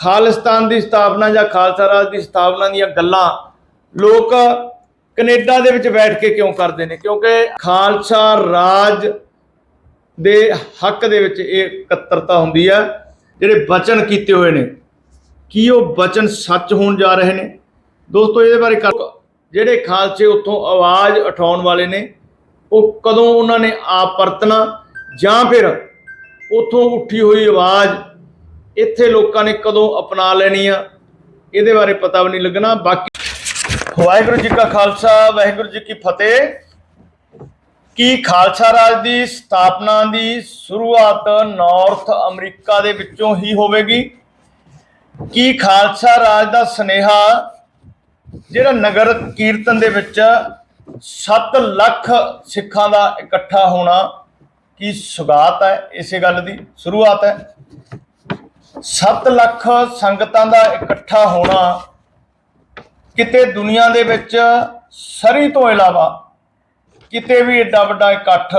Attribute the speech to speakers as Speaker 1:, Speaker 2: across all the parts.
Speaker 1: ਖਾਲਿਸਤਾਨ ਦੀ ਸਥਾਪਨਾ ਜਾਂ ਖਾਲਸਾ ਰਾਜ ਦੀ ਸਥਾਪਨਾ ਦੀਆਂ ਗੱਲਾਂ ਲੋਕ ਕੈਨੇਡਾ ਦੇ ਵਿੱਚ ਬੈਠ ਕੇ ਕਿਉਂ ਕਰਦੇ ਨੇ? ਕਿਉਂਕਿ ਖਾਲਸਾ ਰਾਜ ਦੇ ਹੱਕ ਦੇ ਵਿੱਚ ਇਹ ਇਕੱਤਰਤਾ ਹੁੰਦੀ ਹੈ ਜਿਹੜੇ ਬਚਨ ਕੀਤੇ ਹੋਏ ਨੇ। ਕੀ ਉਹ ਬਚਨ ਸੱਚ ਹੋਣ ਜਾ ਰਹੇ ਨੇ? ਦੋਸਤੋ, ਇਹਦੇ ਬਾਰੇ ਜਿਹੜੇ ਖਾਲਸੇ ਉੱਥੋਂ ਆਵਾਜ਼ ਉਠਾਉਣ ਵਾਲੇ ਨੇ, ਉਹ ਕਦੋਂ ਉਹਨਾਂ ਨੇ ਆਪ ਪਰਤਣਾ ਜਾਂ ਫਿਰ ਉੱਥੋਂ ਉੱਠੀ ਹੋਈ ਆਵਾਜ਼ ਇੱਥੇ ਲੋਕਾਂ ਨੇ ਕਦੋਂ ਅਪਣਾ ਲੈਣੀ ਆ? ਇਹਦੇ ਬਾਰੇ ਪਤਾ ਵੀ ਨਹੀਂ ਲੱਗਣਾ। ਬਾਕੀ ਵਾਹਿਗੁਰੂ ਜੀ ਕਾ ਖਾਲਸਾ, ਵਾਹਿਗੁਰੂ ਜੀ ਕੀ ਫਤਿਹ। ਕੀ ਖਾਲਸਾ ਰਾਜ ਦੀ ਸਥਾਪਨਾ ਦੀ ਸ਼ੁਰੂਆਤ ਨਾਰਥ ਅਮਰੀਕਾ ਦੇ ਵਿੱਚੋਂ ਹੀ ਹੋਵੇਗੀ? ਕੀ ਖਾਲਸਾ ਰਾਜ ਦਾ ਸਨੇਹਾ ਜਿਹੜਾ ਨਗਰ ਕੀਰਤਨ ਦੇ ਵਿੱਚ 7 ਲੱਖ ਸਿੱਖਾਂ ਦਾ ਇਕੱਠਾ ਹੋਣਾ ਕੀ ਸੁਗਾਤ ਹੈ? ਇਸੇ ਗੱਲ ਦੀ ਸ਼ੁਰੂਆਤ ਹੈ। 7 ਲੱਖ ਸੰਗਤਾਂ ਦਾ ਇਕੱਠਾ ਹੋਣਾ ਕਿਤੇ ਦੁਨੀਆ ਦੇ ਵਿੱਚ ਸਰੀ ਤੋਂ ਇਲਾਵਾ ਕਿਤੇ ਵੀ ਏਡਾ ਵੱਡਾ ਇਕੱਠ,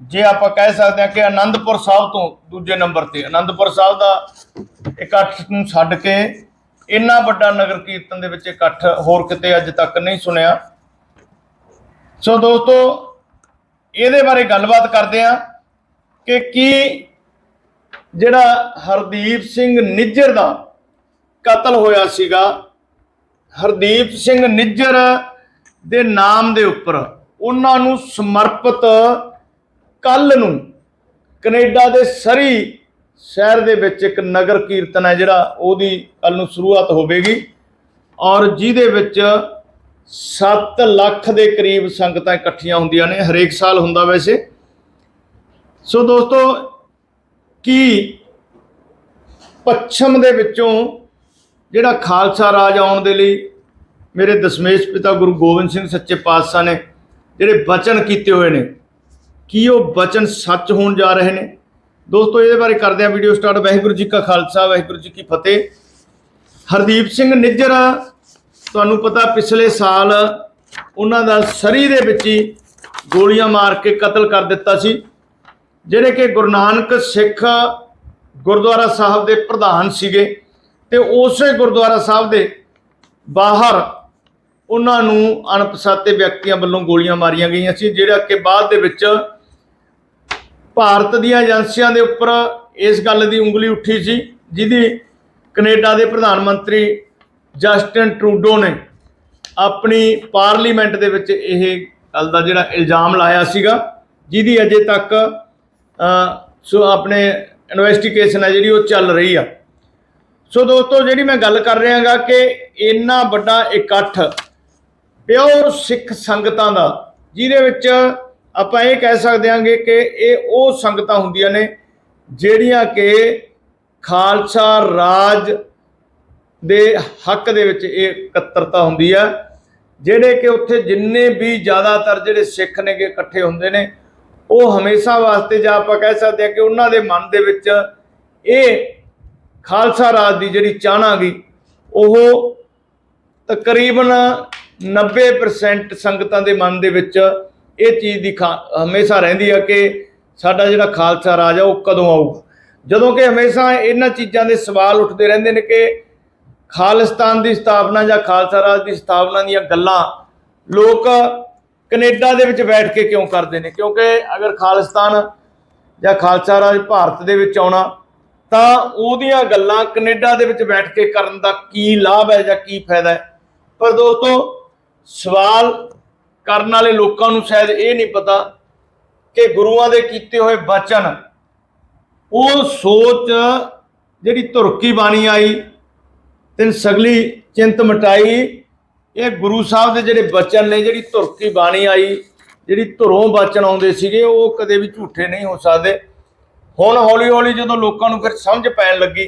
Speaker 1: ਜੇ ਆਪਾਂ ਕਹਿ ਸਕਦੇ ਹਾਂ ਕਿ ਆਨੰਦਪੁਰ ਸਾਹਿਬ ਤੋਂ ਦੂਜੇ ਨੰਬਰ ਤੇ ਆਨੰਦਪੁਰ ਸਾਹਿਬ ਦਾ ਇਕੱਠ ਨੂੰ ਛੱਡ ਕੇ ਇੰਨਾ ਵੱਡਾ ਨਗਰ ਕੀਰਤਨ ਦੇ ਵਿੱਚ ਇਕੱਠ ਹੋਰ ਕਿਤੇ ਅੱਜ ਤੱਕ ਨਹੀਂ ਸੁਣਿਆ। ਸੋ ਦੋਸਤੋ, ਇਹਦੇ ਬਾਰੇ ਗੱਲਬਾਤ ਕਰਦੇ ਹਾਂ ਕਿ ਕੀ ਜਿਹੜਾ ਹਰਦੀਪ ਸਿੰਘ ਨਿੱਜਰ ਦਾ ਕਤਲ ਹੋਇਆ ਸੀਗਾ, ਹਰਦੀਪ ਸਿੰਘ ਨਿੱਜਰ ਦੇ ਨਾਮ ਦੇ ਉੱਪਰ ਉਹਨਾਂ ਨੂੰ ਸਮਰਪਿਤ ਕੱਲ ਨੂੰ ਕੈਨੇਡਾ ਦੇ ਸਰੀ ਸ਼ਹਿਰ ਦੇ ਵਿੱਚ ਇੱਕ ਨਗਰ ਕੀਰਤਨ ਹੈ ਜਿਹੜਾ, ਉਹਦੀ ਕੱਲ ਨੂੰ ਸ਼ੁਰੂਆਤ ਹੋਵੇਗੀ ਔਰ ਜਿਹਦੇ ਵਿੱਚ 7 ਲੱਖ ਦੇ ਕਰੀਬ ਸੰਗਤਾਂ ਇਕੱਠੀਆਂ ਹੁੰਦੀਆਂ ਨੇ, ਹਰੇਕ ਸਾਲ ਹੁੰਦਾ ਵੈਸੇ। ਸੋ ਦੋਸਤੋ ਕੀ ਪੱਛਮ ਦੇ ਵਿੱਚੋਂ ਜਿਹੜਾ ਖਾਲਸਾ ਰਾਜ ਆਉਣ ਦੇ ਲਈ ਮੇਰੇ ਦਸ਼ਮੇਸ਼ ਪਿਤਾ ਗੁਰੂ ਗੋਬਿੰਦ ਸਿੰਘ ਸੱਚੇ ਪਾਤਸ਼ਾਹ ਨੇ ਜਿਹੜੇ ਬਚਨ ਕੀਤੇ ਹੋਏ ਨੇ, ਕੀ ਉਹ ਬਚਨ ਸੱਚ ਹੋਣ ਜਾ ਰਹੇ ਨੇ? ਦੋਸਤੋ, ਇਹਦੇ ਬਾਰੇ ਕਰਦੇ ਆ ਵੀਡੀਓ ਸਟਾਰਟ ਵਾਹਿਗੁਰੂ ਜੀ ਕਾ ਖਾਲਸਾ, ਵਾਹਿਗੁਰੂ ਜੀ ਕੀ ਫਤਿਹ। ਹਰਦੀਪ ਸਿੰਘ ਨਿੱਜਰ, ਤੁਹਾਨੂੰ ਪਤਾ ਪਿਛਲੇ ਸਾਲ ਉਹਨਾਂ ਦਾ ਸਰੀ ਦੇ ਵਿੱਚ ਹੀ ਗੋਲੀਆਂ ਮਾਰ ਕੇ ਕਤਲ ਕਰ ਦਿੱਤਾ ਸੀ। ਜਿਹੜੇ ਕਿ ਗੁਰੂ ਨਾਨਕ ਸਿੱਖ ਗੁਰਦੁਆਰਾ ਸਾਹਿਬ ਦੇ ਪ੍ਰਧਾਨ ਸੀਗੇ ਤੇ ਉਸੇ ਗੁਰਦੁਆਰਾ ਸਾਹਿਬ ਦੇ ਬਾਹਰ ਉਹਨਾਂ ਨੂੰ ਅਣਪਛਾਤੇ ਵਿਅਕਤੀਆਂ ਵੱਲੋਂ ਗੋਲੀਆਂ ਮਾਰੀਆਂ ਗਈਆਂ ਸੀ, ਜਿਹੜਾ ਕਿ ਬਾਅਦ ਦੇ ਵਿੱਚ ਭਾਰਤ ਦੀਆਂ ਏਜੰਸੀਆਂ ਦੇ ਉੱਪਰ ਇਸ ਗੱਲ ਦੀ ਉਂਗਲੀ ਉੱਠੀ ਸੀ, ਜਿਹਦੀ ਕੈਨੇਡਾ ਦੇ ਪ੍ਰਧਾਨ ਮੰਤਰੀ ਜਸਟਿਨ ਟਰੂਡੋ ਨੇ ਆਪਣੀ ਪਾਰਲੀਮੈਂਟ ਦੇ ਵਿੱਚ ਇਹ ਗੱਲ ਦਾ ਜਿਹੜਾ ਇਲਜ਼ਾਮ ਲਾਇਆ ਸੀਗਾ, ਜਿਹਦੀ ਅਜੇ ਤੱਕ ਸੋ ਆਪਣੇ ਇਨਵੈਸਟੀਗੇਸ਼ਨ ਹੈ ਜਿਹੜੀ ਉਹ ਚੱਲ ਰਹੀ ਆ। ਸੋ ਦੋਸਤੋ, ਜਿਹੜੀ ਮੈਂ ਗੱਲ ਕਰ ਰਿਹਾਗਾ ਕਿ ਇੰਨਾ ਵੱਡਾ ਇਕੱਠ ਪਿਓਰ ਸਿੱਖ ਸੰਗਤਾਂ ਦਾ, ਜਿਹਦੇ ਵਿੱਚ ਆਪਾਂ ਇਹ ਕਹਿ ਸਕਦੇ ਹਾਂਗੇ ਕਿ ਇਹ ਉਹ ਸੰਗਤਾਂ ਹੁੰਦੀਆਂ ਨੇ ਜਿਹੜੀਆਂ ਕਿ ਖਾਲਸਾ ਰਾਜ ਦੇ ਹੱਕ ਦੇ ਵਿੱਚ ਇਹ ਇਕੱਤਰਤਾ ਹੁੰਦੀ ਆ, ਜਿਹੜੇ ਕਿ ਉੱਥੇ ਜਿੰਨੇ ਵੀ ਜ਼ਿਆਦਾਤਰ ਜਿਹੜੇ ਸਿੱਖ ਨੇਗੇ ਇਕੱਠੇ ਹੁੰਦੇ ਨੇ ਉਹ ਹਮੇਸ਼ਾ ਵਾਸਤੇ ਜਾਂ ਆਪਾਂ ਕਹਿ ਸਕਦੇ ਹਾਂ ਕਿ ਉਹਨਾਂ ਦੇ ਮਨ ਦੇ ਵਿੱਚ ਇਹ ਖਾਲਸਾ ਰਾਜ ਦੀ ਜਿਹੜੀ ਚਾਹਨਾ ਗਈ ਉਹ ਤਕਰੀਬਨ 90% ਸੰਗਤਾਂ ਦੇ ਮਨ ਦੇ ਵਿੱਚ ਇਹ ਚੀਜ਼ ਦੀ ਖਾ- ਹਮੇਸ਼ਾ ਰਹਿੰਦੀ ਆ ਕਿ ਸਾਡਾ ਜਿਹੜਾ ਖਾਲਸਾ ਰਾਜ ਆ, ਉਹ ਕਦੋਂ ਆਊਗਾ। ਜਦੋਂ ਕਿ ਹਮੇਸ਼ਾ ਇਹਨਾਂ ਚੀਜ਼ਾਂ ਦੇ ਸਵਾਲ ਉੱਠਦੇ ਰਹਿੰਦੇ ਨੇ ਕਿ ਖਾਲਿਸਤਾਨ ਦੀ ਸਥਾਪਨਾ ਜਾਂ ਖਾਲਸਾ ਰਾਜ ਦੀ ਸਥਾਪਨਾ ਦੀਆਂ ਗੱਲਾਂ ਲੋਕ ਕੈਨੇਡਾ ਦੇ ਵਿੱਚ ਬੈਠ ਕੇ ਕਿਉਂ ਕਰਦੇ ਨੇ? ਕਿਉਂਕਿ ਅਗਰ ਖਾਲਿਸਤਾਨ ਜਾਂ ਖਾਲਸਾ ਰਾਜ ਭਾਰਤ ਦੇ ਵਿੱਚ ਆਉਣਾ, ਤਾਂ ਉਹਦੀਆਂ ਗੱਲਾਂ ਕੈਨੇਡਾ ਦੇ ਵਿੱਚ ਬੈਠ ਕੇ ਕਰਨ ਦਾ ਕੀ ਲਾਭ ਹੈ ਜਾਂ ਕੀ ਫਾਇਦਾ ਹੈ? ਪਰ ਦੋਸਤੋ, ਸਵਾਲ ਕਰਨ ਵਾਲੇ ਲੋਕਾਂ ਨੂੰ ਸ਼ਾਇਦ ਇਹ ਨਹੀਂ ਪਤਾ ਕਿ ਗੁਰੂਆਂ ਦੇ ਕੀਤੇ ਹੋਏ ਬਚਨ, ਉਹ ਸੋਚ ਜਿਹੜੀ ਧੁਰਕੀ ਬਾਣੀ ਆਈ, ਤਿੰਨ ਸਗਲੀ ਚਿੰਤ ਮਟਾਈ ਇਹ ਗੁਰੂ ਸਾਹਿਬ ਦੇ ਜਿਹੜੇ ਬਚਨ ਨੇ, ਜਿਹੜੀ ਧੁਰਕੀ ਬਾਣੀ ਆਈ, ਜਿਹੜੀ ਧੁਰੋਂ ਬਚਨ ਆਉਂਦੇ ਸੀਗੇ, ਉਹ ਕਦੇ ਵੀ ਝੂਠੇ ਨਹੀਂ ਹੋ ਸਕਦੇ। ਹੁਣ ਹੌਲੀ ਹੌਲੀ ਜਦੋਂ ਲੋਕਾਂ ਨੂੰ ਫਿਰ ਸਮਝ ਪੈਣ ਲੱਗੀ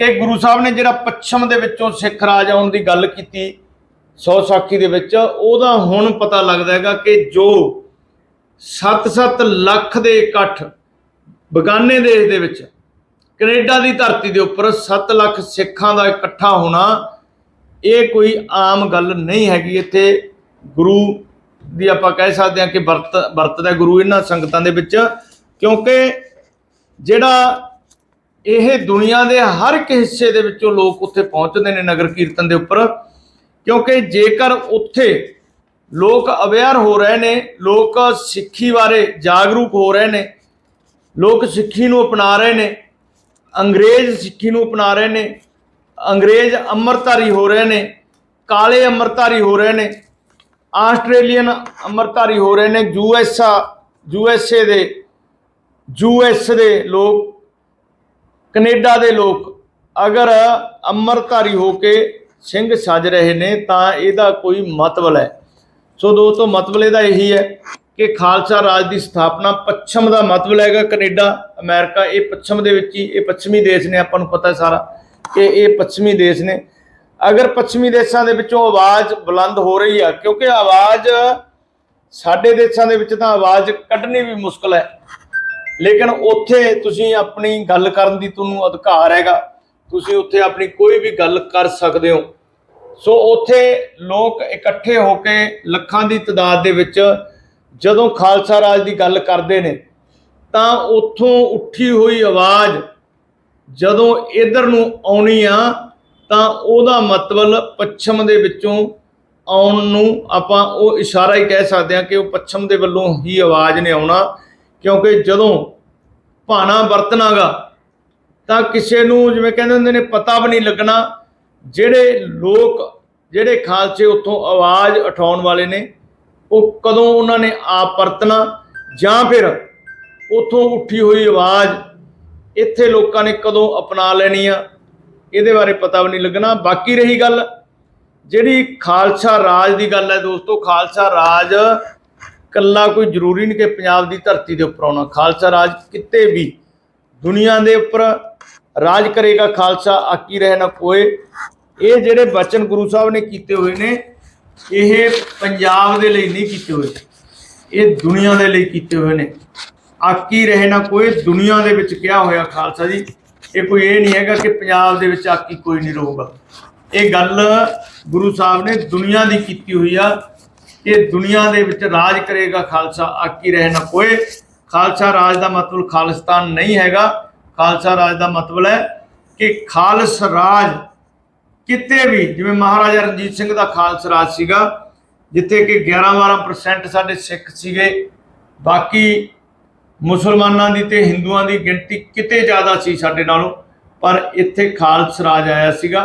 Speaker 1: ਕਿ ਗੁਰੂ ਸਾਹਿਬ ਨੇ ਜਿਹੜਾ ਪੱਛਮ ਦੇ ਵਿੱਚੋਂ ਸਿੱਖ ਰਾਜ ਆਉਣ ਦੀ ਗੱਲ ਕੀਤੀ, ਸੌ ਸਾਖੀ ਦੇ ਵਿੱਚ, ਉਹਦਾ ਹੁਣ ਪਤਾ ਲੱਗਦਾ ਹੈਗਾ ਕਿ ਜੋ 7-7 ਲੱਖ ਦੇ ਇਕੱਠ ਬਗਾਨੇ ਦੇਸ਼ ਦੇ ਵਿੱਚ ਕੈਨੇਡਾ ਦੀ ਧਰਤੀ ਦੇ ਉੱਪਰ 7 ਲੱਖ ਸਿੱਖਾਂ ਦਾ ਇਕੱਠਾ ਹੋਣਾ ਇਹ ਕੋਈ ਆਮ ਗੱਲ ਨਹੀਂ ਹੈਗੀ ਇੱਥੇ। ਗੁਰੂ ਦੀ ਆਪਾਂ ਕਹਿ ਸਕਦੇ ਹਾਂ ਕਿ ਵਰਤ ਵਰਤਦਾ ਗੁਰੂ ਇਹਨਾਂ ਸੰਗਤਾਂ ਦੇ ਵਿੱਚ। ਕਿਉਂਕਿ ਜਿਹੜਾ ਇਹ ਦੁਨੀਆ ਦੇ ਹਰ ਇੱਕ ਹਿੱਸੇ ਦੇ ਵਿੱਚੋਂ ਲੋਕ ਉੱਥੇ ਪਹੁੰਚਦੇ ਨੇ ਨਗਰ ਕੀਰਤਨ ਦੇ ਉੱਪਰ। ਕਿਉਂਕਿ ਜੇਕਰ ਉੱਥੇ ਲੋਕ ਅਵੇਅਰ ਹੋ ਰਹੇ ਨੇ, ਲੋਕ ਸਿੱਖੀ ਬਾਰੇ ਜਾਗਰੂਕ ਹੋ ਰਹੇ ਨੇ, ਲੋਕ ਸਿੱਖੀ ਨੂੰ ਅਪਣਾ ਰਹੇ ਨੇ, ਅੰਗਰੇਜ਼ ਸਿੱਖੀ ਨੂੰ ਅਪਣਾ ਰਹੇ ਨੇ ਅੰਗਰੇਜ਼ ਅੰਮ੍ਰਿਤਧਾਰੀ ਹੋ ਰਹੇ ਨੇ, ਕਾਲੇ ਅੰਮ੍ਰਿਤਧਾਰੀ ਹੋ ਰਹੇ ਨੇ, ਆਸਟ੍ਰੇਲੀਅਨ ਅੰਮ੍ਰਿਤਧਾਰੀ ਹੋ ਰਹੇ ਨੇ, U S U USA ਦੇ, ਯੂ ਯੂਐਸ ਦੇ ਲੋਕ, ਕੈਨੇਡਾ ਦੇ ਲੋਕ ਅਗਰ ਅੰਮ੍ਰਿਤਧਾਰੀ ਹੋ ਕੇ ਸਿੰਘ ਸੱਜ ਰਹੇ ਨੇ ਤਾਂ ਇਹਦਾ ਕੋਈ ਮਤਲਬ ਹੈ। ਸੋ ਦੋਸਤੋ ਮਤਲਬ ਇਹਦਾ ਇਹੀ ਹੈ ਕਿ ਖਾਲਸਾ ਰਾਜ ਦੀ ਸਥਾਪਨਾ ਪੱਛਮ ਦਾ ਮਤਲਬ ਹੈਗਾ ਕੈਨੇਡਾ, ਅਮਰੀਕਾ, ਇਹ ਪੱਛਮ ਦੇ ਵਿੱਚ ਹੀ, ਇਹ ਪੱਛਮੀ ਦੇਸ਼ ਨੇ, ਆਪਾਂ ਨੂੰ ਪਤਾ ਸਾਰਾ। ਕਿ ਇਹ ਪੱਛਮੀ ਦੇਸ਼ ਨੇ। ਅਗਰ ਪੱਛਮੀ ਦੇਸ਼ਾਂ ਦੇ ਵਿੱਚੋਂ ਆਵਾਜ਼ ਬੁਲੰਦ ਹੋ ਰਹੀ ਆ, ਕਿਉਂਕਿ ਆਵਾਜ਼ ਸਾਡੇ ਦੇਸ਼ਾਂ ਦੇ ਵਿੱਚ ਤਾਂ ਆਵਾਜ਼ ਕੱਢਣੀ ਵੀ ਮੁਸ਼ਕਲ ਹੈ। ਲੇਕਿਨ ਉੱਥੇ ਤੁਸੀਂ ਆਪਣੀ ਗੱਲ ਕਰਨ ਦੀ ਤੁਹਾਨੂੰ ਅਧਿਕਾਰ ਹੈਗਾ। ਤੁਸੀਂ ਉੱਥੇ ਆਪਣੀ ਕੋਈ ਵੀ ਗੱਲ ਕਰ ਸਕਦੇ ਹੋ। ਸੋ ਉੱਥੇ ਲੋਕ ਇਕੱਠੇ ਹੋ ਕੇ ਲੱਖਾਂ ਦੀ ਤਾਦਾਦ ਦੇ ਵਿੱਚ ਜਦੋਂ ਖਾਲਸਾ ਰਾਜ ਦੀ ਗੱਲ ਕਰਦੇ ਨੇ, ਤਾਂ ਉੱਥੋਂ ਉੱਠੀ ਹੋਈ ਆਵਾਜ਼ ਜਦੋਂ ਇਧਰ ਨੂੰ ਆਉਣੀ ਆ, ਤਾਂ ਉਹਦਾ ਮਤਲਬ ਪੱਛਮ ਦੇ ਵਿੱਚੋਂ ਆਉਣ ਨੂੰ ਆਪਾਂ ਉਹ ਇਸ਼ਾਰਾ ਹੀ ਕਹਿ ਸਕਦੇ ਹਾਂ ਕਿ ਉਹ ਪੱਛਮ ਦੇ ਵੱਲੋਂ ਹੀ ਆਵਾਜ਼ ਨੇ ਆਉਣਾ, ਕਿਉਂਕਿ ਜਦੋਂ ਭਾਣਾ ਵਰਤਨਾਗਾ ਤਾਂ ਕਿਸੇ ਨੂੰ ਜਿਵੇਂ ਕਹਿੰਦੇ ਹੁੰਦੇ ਨੇ ਪਤਾ ਵੀ ਨਹੀਂ ਲੱਗਣਾ ਜਿਹੜੇ ਲੋਕ, ਜਿਹੜੇ ਖਾਲਸੇ ਉੱਥੋਂ ਆਵਾਜ਼ ਉਠਾਉਣ ਵਾਲੇ ਨੇ, ਉਹ ਕਦੋਂ ਉਹਨਾਂ ਨੇ ਆਪ ਪਰਤਣਾ ਜਾਂ ਫਿਰ ਉੱਥੋਂ ਉੱਠੀ ਹੋਈ ਆਵਾਜ਼ ਇੱਥੇ ਲੋਕਾਂ ਨੇ ਕਦੋਂ ਅਪਣਾ ਲੈਣੀ ਆ? ਇਹਦੇ ਬਾਰੇ ਪਤਾ ਵੀ ਨਹੀਂ ਲੱਗਣਾ। ਬਾਕੀ ਰਹੀ ਗੱਲ, ਜਿਹੜੀ ਖਾਲਸਾ ਰਾਜ ਦੀ ਗੱਲ ਹੈ ਦੋਸਤੋ, ਖਾਲਸਾ ਰਾਜ ਕੱਲਾ ਕੋਈ ਜ਼ਰੂਰੀ ਨਹੀਂ ਕਿ ਪੰਜਾਬ ਦੀ ਧਰਤੀ ਦੇ ਉੱਪਰ ਆਉਣਾ। ਖਾਲਸਾ ਰਾਜ ਕਿਤੇ ਵੀ ਦੁਨੀਆ ਦੇ ਉੱਪਰ ਰਾਜ ਕਰੇਗਾ ਖਾਲਸਾ ਆਕੀ ਰਹਿ ਨਾ ਕੋਏ ਇਹ ਜਿਹੜੇ ਬਚਨ ਗੁਰੂ ਸਾਹਿਬ ਨੇ ਕੀਤੇ ਹੋਏ ਨੇ, ਇਹ ਪੰਜਾਬ ਦੇ ਲਈ ਨਹੀਂ ਕੀਤੇ ਹੋਏ। ਇਹ ਦੁਨੀਆ ਦੇ ਲਈ ਕੀਤੇ ਹੋਏ ਨੇ। ਆਕੀ ਰਹੇ ਨਾ ਕੋਈ, ਦੁਨੀਆ ਦੇ ਵਿੱਚ ਕਿਹਾ ਹੋਇਆ ਖਾਲਸਾ ਜੀ? ਇਹ ਕੋਈ ਇਹ ਨਹੀਂ ਹੈਗਾ ਕਿ ਪੰਜਾਬ ਦੇ ਵਿੱਚ ਆਕੀ ਕੋਈ ਨਹੀਂ ਰਹੂਗਾ। ਇਹ ਗੱਲ ਗੁਰੂ ਸਾਹਿਬ ਨੇ ਦੁਨੀਆ ਦੀ ਕੀਤੀ ਹੋਈ ਆ ਕਿ ਦੁਨੀਆ ਦੇ ਵਿੱਚ ਰਾਜ ਕਰੇਗਾ ਖਾਲਸਾ ਆਕੀ ਰਹੇ ਨਾ ਕੋਈ। ਖਾਲਸਾ ਰਾਜ ਦਾ ਮਤਲਬ ਖਾਲਿਸਤਾਨ ਨਹੀਂ ਹੈਗਾ। ਖਾਲਸਾ ਰਾਜ ਦਾ ਮਤਲਬ ਹੈ ਕਿ ਖਾਲਸ ਰਾਜ ਕਿਤੇ ਵੀ, ਜਿਵੇਂ ਮਹਾਰਾਜਾ ਰਣਜੀਤ ਸਿੰਘ ਦਾ ਖਾਲਸ ਰਾਜ ਸੀਗਾ, ਜਿੱਥੇ ਕਿ 11-12% ਸਾਡੇ ਸਿੱਖ ਸੀਗੇ, ਬਾਕੀ ਮੁਸਲਮਾਨਾਂ ਦੀ ਤੇ ਹਿੰਦੂਆਂ ਦੀ ਗਿਣਤੀ ਕਿਤੇ ਜ਼ਿਆਦਾ ਸੀ ਸਾਡੇ ਨਾਲੋਂ, ਪਰ ਇੱਥੇ ਖਾਲਸ ਰਾਜ ਆਇਆ ਸੀਗਾ,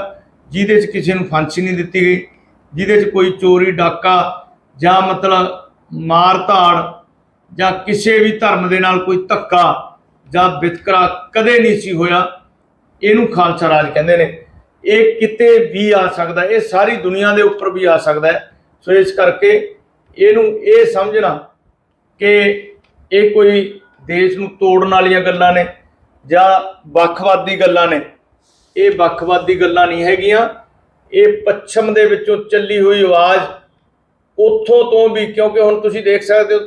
Speaker 1: ਜਿਹਦੇ 'ਚ ਕਿਸੇ ਨੂੰ ਫਾਂਸੀ ਨਹੀਂ ਦਿੱਤੀ ਗਈ, ਜਿਹਦੇ 'ਚ ਕੋਈ ਚੋਰੀ, ਡਾਕਾ ਜਾਂ ਮਤਲਬ ਮਾਰ ਧਾੜ ਜਾਂ ਕਿਸੇ ਵੀ ਧਰਮ ਦੇ ਨਾਲ ਕੋਈ ਧੱਕਾ ਜਾਂ ਵਿਤਕਰਾ ਕਦੇ ਨਹੀਂ ਸੀ ਹੋਇਆ, ਇਹਨੂੰ ਖਾਲਸਾ ਰਾਜ ਕਹਿੰਦੇ ਨੇ। ਇਹ ਕਿਤੇ ਵੀ ਆ ਸਕਦਾ, ਇਹ ਸਾਰੀ ਦੁਨੀਆ ਦੇ ਉੱਪਰ ਵੀ ਆ ਸਕਦਾ ਹੈ। ਸੋ ਇਸ ਕਰਕੇ ਇਹਨੂੰ ਇਹ ਸਮਝਣਾ ਕਿ ਇਹ ਕੋਈ ਦੇਸ਼ ਨੂੰ ਤੋੜਨ ਵਾਲੀਆਂ ਗੱਲਾਂ ਨੇ ਜਾਂ ਵੱਖਵਾਦੀ ਗੱਲਾਂ ਨੇ, ਇਹ ਵੱਖਵਾਦੀ ਗੱਲਾਂ ਨਹੀਂ ਹੈਗੀਆਂ। ਇਹ ਪੱਛਮ ਦੇ ਵਿੱਚੋਂ ਚੱਲੀ ਹੋਈ ਆਵਾਜ਼ ਉੱਥੋਂ ਤੋਂ ਵੀ, ਕਿਉਂਕਿ ਹੁਣ ਤੁਸੀਂ ਦੇਖ ਸਕਦੇ ਹੋ,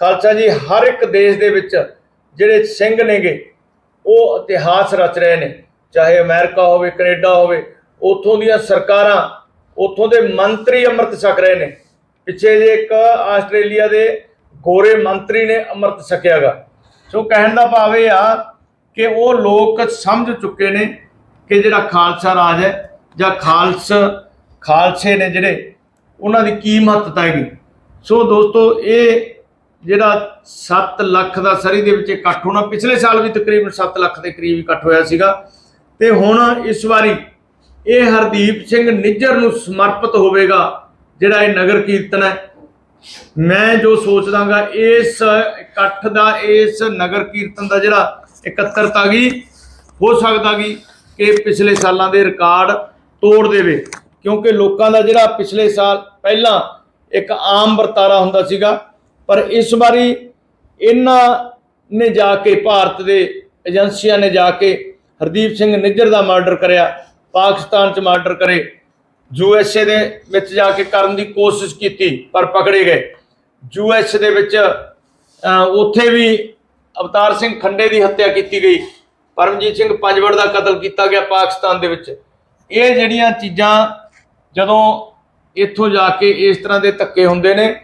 Speaker 1: ਖਾਲਸਾ ਜੀ, ਹਰ ਇੱਕ ਦੇਸ਼ ਦੇ ਵਿੱਚ ਜਿਹੜੇ ਸਿੰਘ ਨੇਗੇ, ਉਹ ਇਤਿਹਾਸ ਰਚ ਰਹੇ ਨੇ। ਚਾਹੇ ਅਮਰੀਕਾ ਹੋਵੇ, ਕੈਨੇਡਾ ਹੋਵੇ, ਉੱਥੋਂ ਦੀਆਂ ਸਰਕਾਰਾਂ, ਉੱਥੋਂ ਦੇ ਮੰਤਰੀ ਅੰਮ੍ਰਿਤ ਛਕ ਰਹੇ ਨੇ। ਪਿੱਛੇ ਜੇ ਇੱਕ ਆਸਟ੍ਰੇਲੀਆ ਦੇ ਗੋਰੇ ਮੰਤਰੀ ਨੇ ਅੰਮ੍ਰਿਤ ਛਕਿਆਗਾ। ਸੋ ਕਹਿਣ ਦਾ ਭਾਵ ਇਹ ਆ ਕਿ ਉਹ ਲੋਕ ਸਮਝ ਚੁੱਕੇ ਨੇ ਕਿ ਜਿਹੜਾ ਖਾਲਸਾ ਰਾਜ ਹੈ ਜਾਂ ਖਾਲਸ ਖਾਲਸੇ ਨੇ ਜਿਹੜੇ, ਉਹਨਾਂ ਦੀ ਕੀ ਮਹੱਤਤਾ ਹੈਗੀ। ਸੋ ਦੋਸਤੋ, ਇਹ ਜਿਹੜਾ 7 ਲੱਖ ਦਾ ਸਰੀ ਦੇ ਵਿੱਚ ਇਕੱਠ ਹੋਣਾ, ਪਿਛਲੇ ਸਾਲ ਵੀ ਤਕਰੀਬਨ 7 ਲੱਖ ਦੇ ਕਰੀਬ ਇਕੱਠ ਹੋਇਆ ਸੀਗਾ। ਤੇ ਹੁਣ ਇਸ ਵਾਰੀ ਇਹ ਹਰਦੀਪ ਸਿੰਘ ਨਿੱਜਰ ਨੂੰ ਸਮਰਪਿਤ ਹੋਵੇਗਾ, ਜਿਹੜਾ ਇਹ ਨਗਰ ਕੀਰਤਨ ਹੈ। ਮੈਂ ਜੋ ਸੋਚਦਾਗਾ, ਇਸ ਇਕੱਠ ਦਾ ਇਸ ਨਗਰ ਕੀਰਤਨ ਦਾ ਜਿਹੜਾ ਇਕੱਤਰਤਾ ਗਈ ਹੋ ਸਕਦਾ ਗੀ ਕਿ ਪਿਛਲੇ ਸਾਲਾਂ ਦੇ ਰਿਕਾਰਡ ਤੋੜ ਦੇਵੇ, ਕਿਉਂਕਿ ਲੋਕਾਂ ਦਾ ਜਿਹੜਾ ਪਿਛਲੇ ਸਾਲ ਪਹਿਲਾਂ ਇੱਕ ਆਮ ਵਰਤਾਰਾ ਹੁੰਦਾ ਸੀਗਾ, ਪਰ ਇਸ ਵਾਰੀ ਇਹਨਾਂ ਨੇ ਜਾ ਕੇ ਭਾਰਤ ਦੇ ਏਜੰਸੀਆਂ ਨੇ ਜਾ ਕੇ ਹਰਦੀਪ ਸਿੰਘ ਨਿੱਜਰ ਦਾ ਮਰਡਰ ਕਰਿਆ, ਪਾਕਿਸਤਾਨ 'ਚ ਮਰਡਰ ਕਰੇ ਯੂਐਸਏ ਦੇ ਵਿੱਚ ਜਾ ਕੇ ਕਰਨ ਦੀ ਕੋਸ਼ਿਸ਼ ਕੀਤੀ, ਪਰ ਪਕੜੇ ਗਏ। ਯੂਐਸ ਦੇ ਵਿੱਚ ਉੱਥੇ ਵੀ ਅਵਤਾਰ ਸਿੰਘ ਖੰਡੇ ਦੀ ਹੱਤਿਆ ਕੀਤੀ ਗਈ। ਪਰਮਜੀਤ ਸਿੰਘ ਪੰਜਵੜ ਦਾ ਕਤਲ ਕੀਤਾ ਗਿਆ ਪਾਕਿਸਤਾਨ ਦੇ ਵਿੱਚ। ਇਹ ਜਿਹੜੀਆਂ ਚੀਜ਼ਾਂ ਜਦੋਂ ਇੱਥੋਂ ਜਾ ਕੇ ਇਸ ਤਰ੍ਹਾਂ ਦੇ ਧੱਕੇ ਹੁੰਦੇ ਨੇ,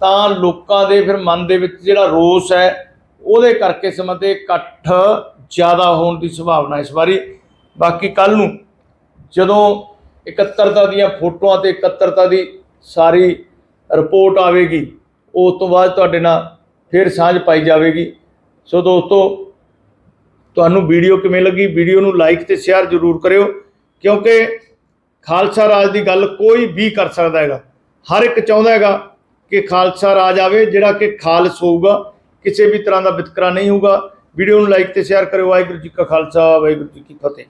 Speaker 1: ਤਾਂ ਲੋਕਾਂ ਦੇ ਫਿਰ ਮਨ ਦੇ ਵਿੱਚ ਜਿਹੜਾ ਰੋਸ ਹੈ, ਉਹਦੇ ਕਰਕੇ ਸਮਾਂ ਤੇ ਇਕੱਠ ਜ਼ਿਆਦਾ ਹੋਣ ਦੀ ਸੰਭਾਵਨਾ ਇਸ ਵਾਰੀ। ਬਾਕੀ ਕੱਲ ਨੂੰ ਜਦੋਂ ਇਕੱਤਰਤਾ ਦੀਆਂ ਫੋਟੋਆਂ ਤੇ ਇਕੱਤਰਤਾ ਦੀ ਸਾਰੀ ਰਿਪੋਰਟ ਆਵੇਗੀ, ਉਸ ਤੋਂ ਬਾਅਦ ਤੁਹਾਡੇ ਨਾਲ ਫਿਰ ਸਾਂਝ ਪਾਈ ਜਾਵੇਗੀ। ਸੋ ਦੋਸਤੋ, ਤੁਹਾਨੂੰ ਵੀਡੀਓ ਕਿਵੇਂ ਲੱਗੀ? ਵੀਡੀਓ ਨੂੰ ਲਾਈਕ ਤੇ ਸ਼ੇਅਰ ਜ਼ਰੂਰ ਕਰਿਓ, ਕਿਉਂਕਿ ਖਾਲਸਾ ਰਾਜ ਦੀ ਗੱਲ ਕੋਈ ਵੀ ਕਰ ਸਕਦਾ ਹੈਗਾ। ਹਰ ਇੱਕ ਚਾਹੁੰਦਾ ਹੈਗਾ ਕਿ ਖਾਲਸਾ ਰਾਜ ਆਵੇ, ਜਿਹੜਾ ਕਿ ਖਾਲਸ ਹੋਊਗਾ, ਕਿਸੇ ਵੀ ਤਰ੍ਹਾਂ ਦਾ ਵਿਤਕਰਾ ਨਹੀਂ ਹੋਊਗਾ। ਵੀਡੀਓ ਨੂੰ ਲਾਈਕ ਤੇ ਸ਼ੇਅਰ ਕਰਿਓ। ਵਾਹਿਗੁਰੂ ਜੀ ਕਾ ਖਾਲਸਾ, ਵਾਹਿਗੁਰੂ ਜੀ ਕੀ ਫਤਿਹ।